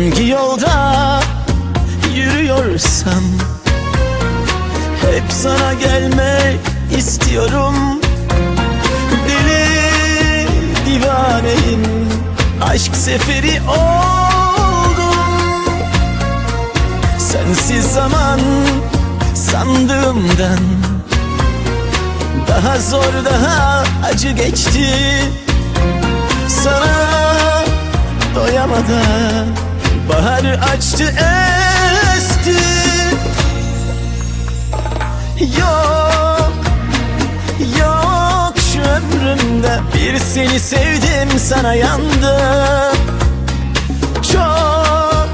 Hangi yolda yürüyorsam Hep sana gelmek istiyorum. Deli divaneyim Aşk seferi oldum. Sensiz zaman sandığımdan Daha zor daha acı geçti. Sana doyamadan Bahar açtı esti. Yok Yok şu ömrümde Bir seni sevdim sana yandım Çok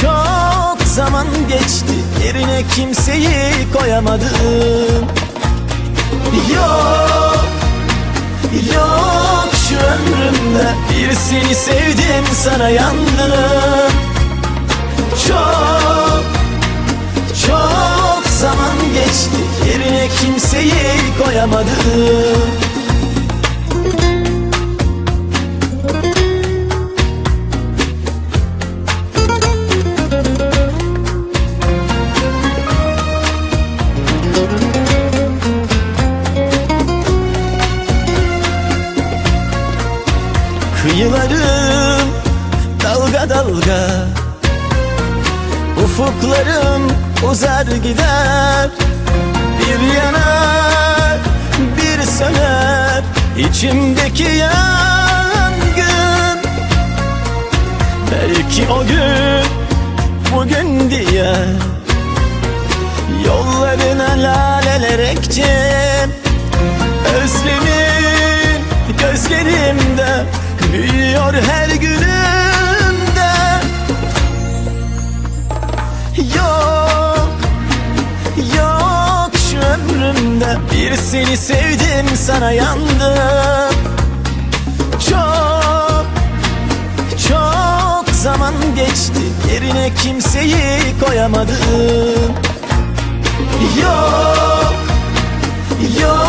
Çok zaman geçti. Yerine kimseyi koyamadım. Yok Yok ömrümde. Bir seni sevdim sana yandım. Çok Çok zaman geçti Yerine kimseyi koyamadım Kıyılarım dalga dalga. Ufuklarım uzar gider Bir yanar bir söner. İçimdeki yangın Belki o gün bugün diye. Yollarına laleler ektim Özlemin gözlerimde Büyüyor her günümde. Yok Yok şu ömrümde Bir seni sevdim sana yandım. Çok Çok zaman geçti. Yerine kimseyi koyamadım. Yok Yok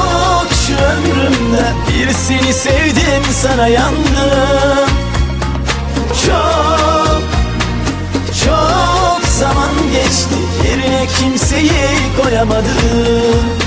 bir seni sevdim sana yandım. Çok Çok zaman geçti yerine kimseyi koyamadım